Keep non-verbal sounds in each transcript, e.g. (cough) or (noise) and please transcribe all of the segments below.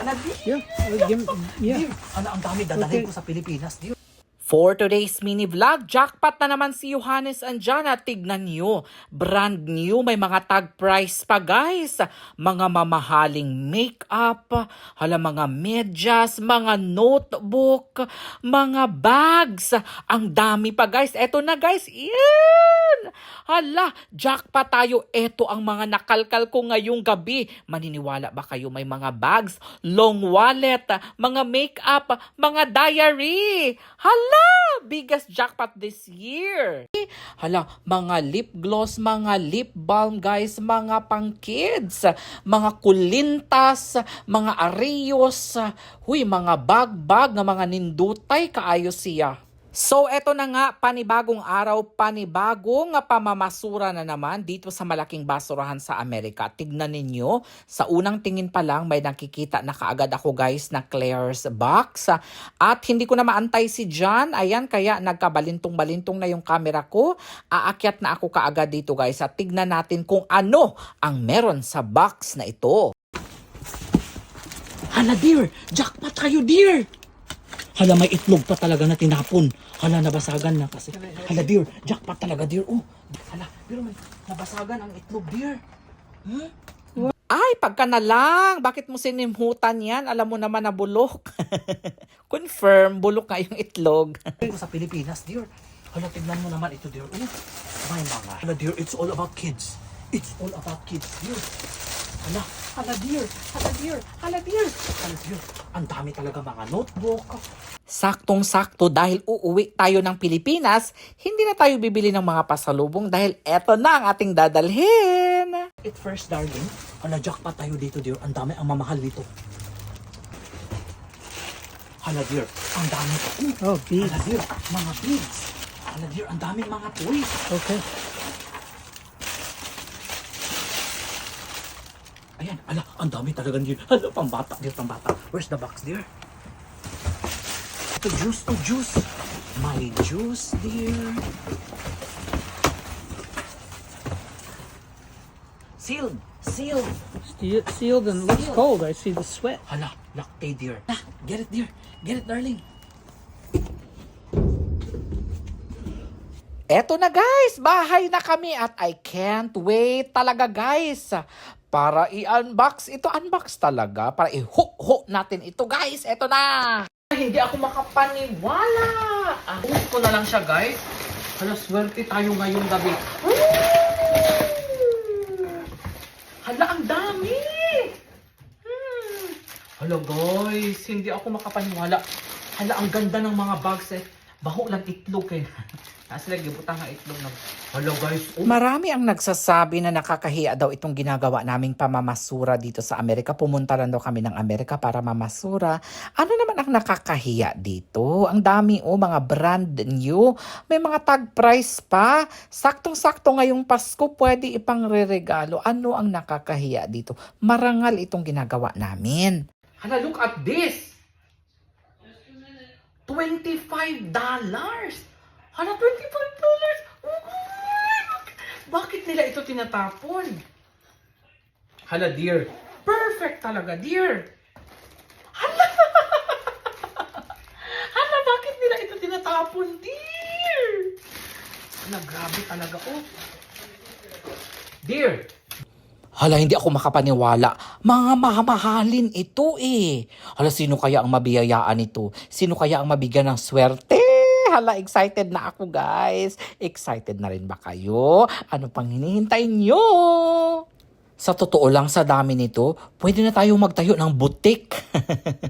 Hala, dear. Yeah, uh, give, yeah. Dear, hala, ang dami dadalhin Okay. ko sa Pilipinas, dear. For today's mini vlog, jackpot na naman si Johannes Anjana. Tignan nyo, brand new, may mga tag price pa guys. Mga mamahaling makeup, hala mga medyas, mga notebook, mga bags. Ang dami pa guys. Eto na guys, yan! Hala, jackpot tayo. Eto ang mga nakalkal ko ngayong gabi. Maniniwala ba kayo may mga bags, long wallet, mga makeup, mga diary? Hala, biggest jackpot this year. Hala, mga lip gloss, mga lip balm guys, mga pang kids, mga kulintas, mga areyos, huy, mga bag-bag mga nindutay kaayo siya. So eto na nga, panibagong araw, panibagong pamamasura na naman dito sa malaking basurahan sa Amerika. Tignan ninyo, sa unang tingin pa lang may nakikita na kaagad ako guys na Claire's box. At hindi ko na maantay si John, ayan kaya nagkabalintong-balintong na yung camera ko. Aakyat na ako kaagad dito guys at tignan natin kung ano ang meron sa box na ito. Hala, dear. Jackpot kayo, dear. Hala, may itlog pa talaga na tinapon. Hala, nabasagan na kasi. Hala, dear. Jackpot talaga, dear. Oh, hala, pero may nabasagan ang itlog, dear. Ay, pagka na lang. Bakit mo sinimhutan yan? Alam mo naman na bulok. (laughs) Confirm, bulok nga yung itlog. (laughs) Sa Pilipinas, dear. Hala, tignan mo naman ito, dear. Oh, may mga. Hala, dear, it's all about kids. It's all about kids, dear. Hala, hala, dear. Hala, dear. Hala, dear. Hala, dear. Ang dami talaga mga notebook. Saktong-sakto dahil uuwi tayo ng Pilipinas, hindi na tayo bibili ng mga pasalubong dahil eto na ang ating dadalhin. At first, darling, hala, jackpot tayo dito, dear. Ang dami ang mamahal nito. Hala, dear, ang dami. Oh, beads. Hala, dear, mga beads. Hala, dear, ang daming mga toys. Okay. Ala, ang dami talaga, dear. Hala, pambata, dear, pambata. Where's the box, dear? Ito, juice, to juice. My juice, dear. Sealed, sealed. Ste- sealed and looks Sealed. cold. I see the sweat. Hala, lactate, dear. Ah, get it, dear. Get it, darling. Eto na guys, bahay na kami at I can't wait talaga guys. Para i-unbox, ito unbox talaga. Para i-hook natin ito guys. Eto na. Hindi ako makapaniwala. Ahos ko na lang siya guys. Hala, swerte tayo ngayong gabi. Hala, ang dami. Hmm. Hala, guys, hindi ako makapaniwala. Hala, ang ganda ng mga bags eh. Baho lang itlog eh. (laughs) Nasa lagi butang nga itlog na. Hala, guys, oh. Marami ang nagsasabi na nakakahiya daw itong ginagawa naming pamamasura dito sa Amerika. Pumunta lang daw kami ng Amerika para mamasura. Ano naman ang nakakahiya dito? Ang dami oh, mga brand new. May mga tag price pa. Saktong-sakto ngayong Pasko, pwede ipang re-regalo. Ano ang nakakahiya dito? Marangal itong ginagawa namin. Hala, look at this. $25. Hala, $25. Uy, Bakit nila ito tinatapon? Hala, dear. Perfect talaga, dear. Hala! (laughs) Hala, bakit nila ito tinatapon, dear? Hala, grabe talaga, oh. Dear, Hala, hindi ako makapaniwala. Mga mamahalin ito eh. Hala, sino kaya ang mabiyayaan ito? Sino kaya ang mabigyan ng swerte? Hala, excited na ako guys. Excited na rin ba kayo? Ano pang hinihintay nyo? Sa totoo lang, sa dami nito, pwede na tayo magtayo ng butik.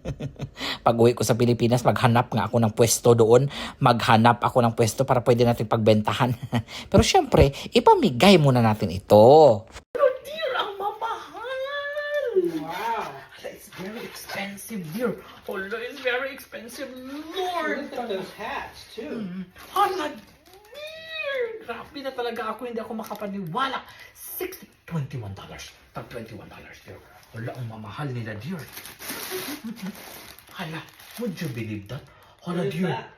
(laughs) Pag uwi ko sa Pilipinas, maghanap nga ako ng pwesto doon. Maghanap ako ng pwesto para pwede natin pagbentahan. (laughs) Pero syempre, ipamigay muna natin ito. dear, ang mamahal! Wow. Hala, it's very expensive, dear. Hala, it's very expensive, Lord! at those hats too. Hala, dear! Grabe na talaga ako, hindi ako makapaniwala. 60, $21. Tag $21, dear. Hala, ang mamahal nila, dear. Hala, would you believe that? Hala, dear. that?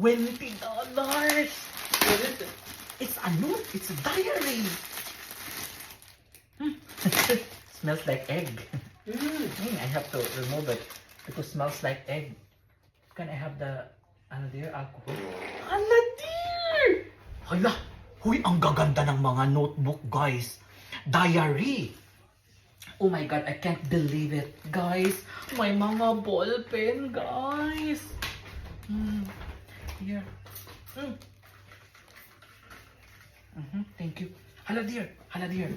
$20! What is it? It's a note. It's a diary. Hmm. (laughs) Smells like egg. Mm. Hmm, I have to remove it because smells like egg. Can I have the ano dear alcohol? Hala dear! Hala, huy ang gaganda ng mga notebook guys. Diary. Oh my god, I can't believe it. Guys, may mga ball pen guys. Hmm. Here. Hmm. Mhm, thank you. Hala dear, hala dear,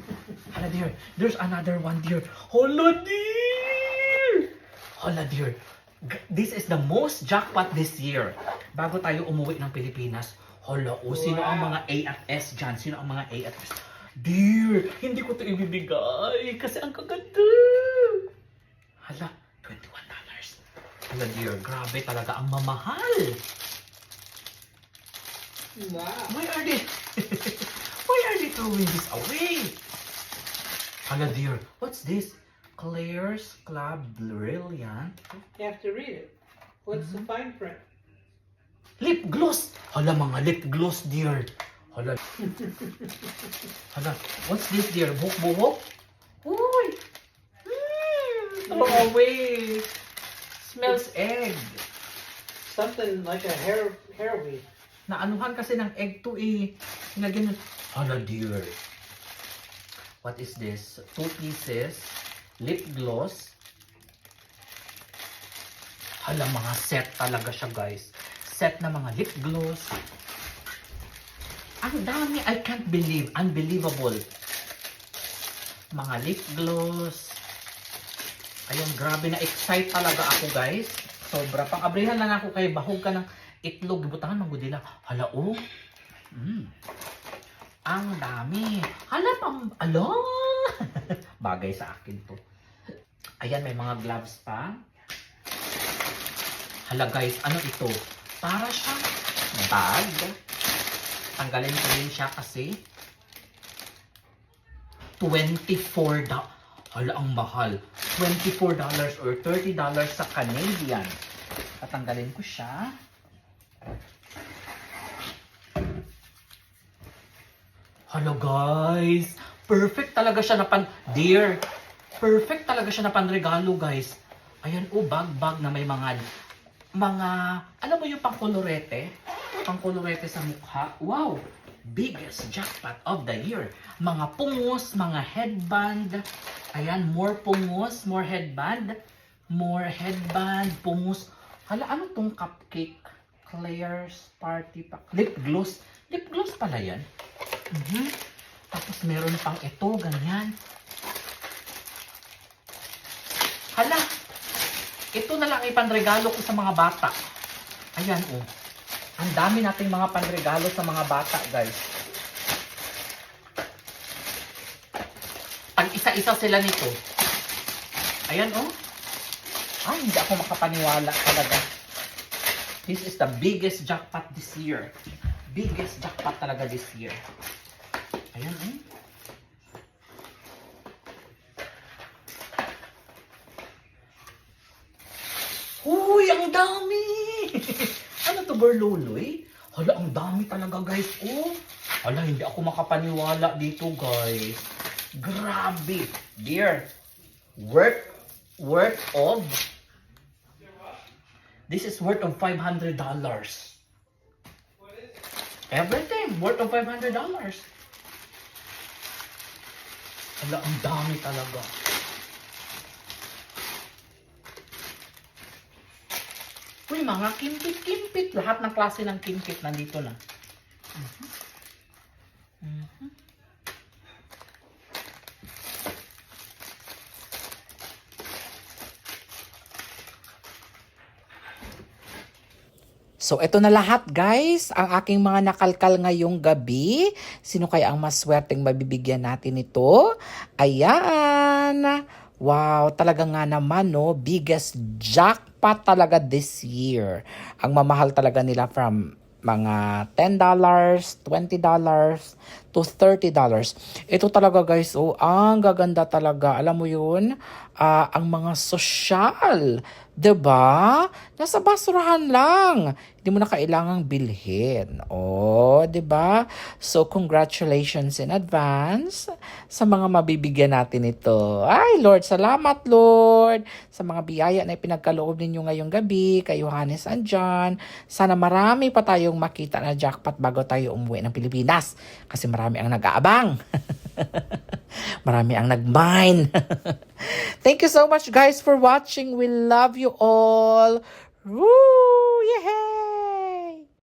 hala dear. There's another one dear. Hala dear! Hala dear. This is the most jackpot this year. Bago tayo umuwi ng Pilipinas. Hala, oh, sino ang mga A at S dyan? Sino ang mga A at S? Dear, hindi ko ito ibibigay kasi ang kaganda. Hala, $21. Hala dear, grabe talaga ang mamahal. Wow. Why are they (laughs) They throwing this away? Hala dear, what's this? Claire's Club Brilliant You have to read it. What's the fine print? Lip gloss! Hala mga lip gloss dear. Hala. (laughs) Hala, what's this dear? Buhok-buhok? Uy! Mm, throw away. Smells egg. Something like a hair hair weave. Naanuhan kasi ng egg to eh. Nilagyan ng... Hala dear. What is this? Two pieces. Lip gloss. Hala mga set talaga siya guys. Set na mga lip gloss. Ang dami. I can't believe. Unbelievable. Mga lip gloss. Ayun, grabe na excite talaga ako guys. Sobra. Pang-abrihan lang ako kay bahog ka ng itlog. Butangan manggudila. Hala oh. Mm. Ang dami. Hala pang... Alo! (laughs) Bagay sa akin to. Ayan, may mga gloves pa. Hala guys, ano ito? Para siyang bag. Tanggalin ko rin siya kasi 24 da Hala, ang mahal. $24 or $30 sa Canadian. Tatanggalin ko siya. Hello guys! Perfect talaga siya na pan... Dear! Perfect talaga siya na panregalo guys. Ayan oh, bag-bag na may mga... Mga... Alam mo yung pangkolorete? Pangkolorete sa mukha. Wow! Biggest jackpot of the year. Mga pungos, mga headband. Ayan, more pungos, more headband. More headband, pungos. Hala, ano tong cupcake? Claire's Party Pack. Lip gloss. Lip gloss pala yan. Mhm. Tapos meron pang ito, ganyan. Hala, ito na lang ipanregalo ko sa mga bata. Ayan, oh. Ang dami nating mga panregalo sa mga bata, guys. Pag isa-isa sila nito. Ayan, oh. Ay, hindi ako makapaniwala talaga. This is the biggest jackpot this year. Biggest jackpot talaga this year. Ayan, eh. Uy, ang dami! (laughs) ano to, Berloloy? Hala, ang dami talaga, guys. Oh, hala, hindi ako makapaniwala dito, guys. Grabe. Dear, worth, worth of, this is worth of $500. Everything, worth of $500. Hala, ang dami talaga. Uy, mga kimpit-kimpit. Lahat ng klase ng kimpit nandito na. Mhm. So, ito na lahat guys, ang aking mga nakalkal ngayong gabi. Sino kaya ang maswerteng mabibigyan natin ito? Ayan! Wow, talaga nga naman no, biggest jackpot talaga this year. Ang mamahal talaga nila from mga $10, $20, to $30. Ito talaga guys, oh, ang gaganda talaga. Alam mo yun, ah, ang mga social, 'di ba? Nasa basurahan lang. Hindi mo na kailangang bilhin. Oh, 'di ba? So congratulations in advance sa mga mabibigyan natin ito. Ay, Lord, salamat Lord sa mga biyaya na ipinagkaloob ninyo ngayong gabi kay Johannes and John. Sana marami pa tayong makita na jackpot bago tayo umuwi ng Pilipinas kasi marami ang nag-aabang. (laughs) marami ang nag-mine. (laughs) Thank you so much guys for watching. We love you all. Woo! Yeah!